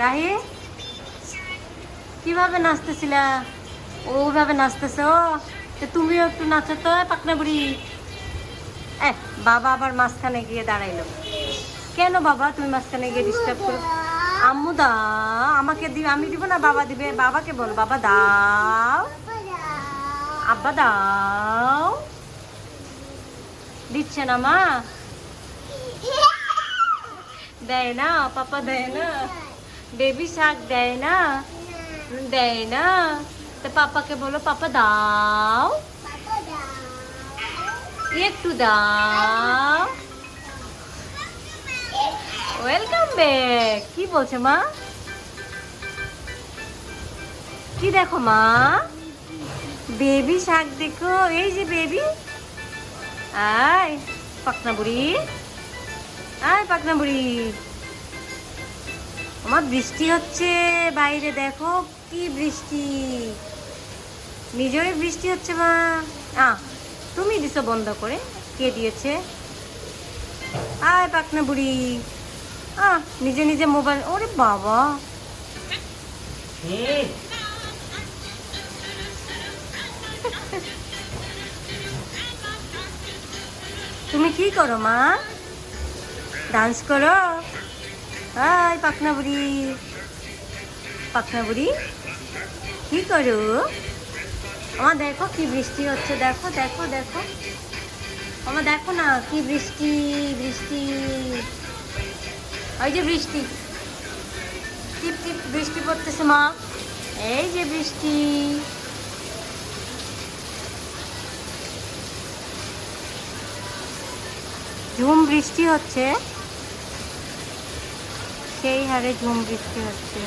রাহি? কীভাবে নাচতেছিলা? ওভাবে নাচতেছো? তুমিও একটু নাচো তো পাকনা বুড়ি। এ, বাবা আবার মাঝখানে গিয়ে দাঁড়াইলো। কেন বাবা তুমি মাঝখানে গিয়ে ডিস্টার্ব করো? আম্মু দা আমাকে দিবে আমি দিব না, বাবা দিবে। বাবাকে বল, বাবা দাও। আব্বা দাও। দিচ্ছে না মা? দেয় না, পাপা দেয় না। বেবি শাক দেয় না? দেয় না? তো পাপাকে বলো পাপা দাও। একটু দাও। Welcome back. কি বলছে মা? কি দেখো মা? বেবি শাক দেখো। এই যে বেবি। আয় পাকনা বুড়ি আয় পাকনা বুড়ি আমার বৃষ্টি হচ্ছে বাইরে, দেখো কি বৃষ্টি। নিজেরই বৃষ্টি হচ্ছে মা। আ, তুমি দিছো বন্ধ করে, কে দিয়েছে? আয় পাকনা বুড়ি। আ, নিজে নিজে মোবাইল, ওরে বাবা। তুমি কি করো মা? ডান্স করো? হাই, পাখনা বুড়ি। পাখনা বুড়ি, কি করো? আমার দেখো কি বৃষ্টি হচ্ছে, দেখো দেখো দেখো। আমার দেখো না, কি বৃষ্টি বৃষ্টি। ওই যে বৃষ্টি। টিপ টিপ, বৃষ্টি পড়তেছে, মা। এই যে বৃষ্টি। ঝুম বৃষ্টি হচ্ছে। সেই হারে ঝুম বৃষ্টি হচ্ছে।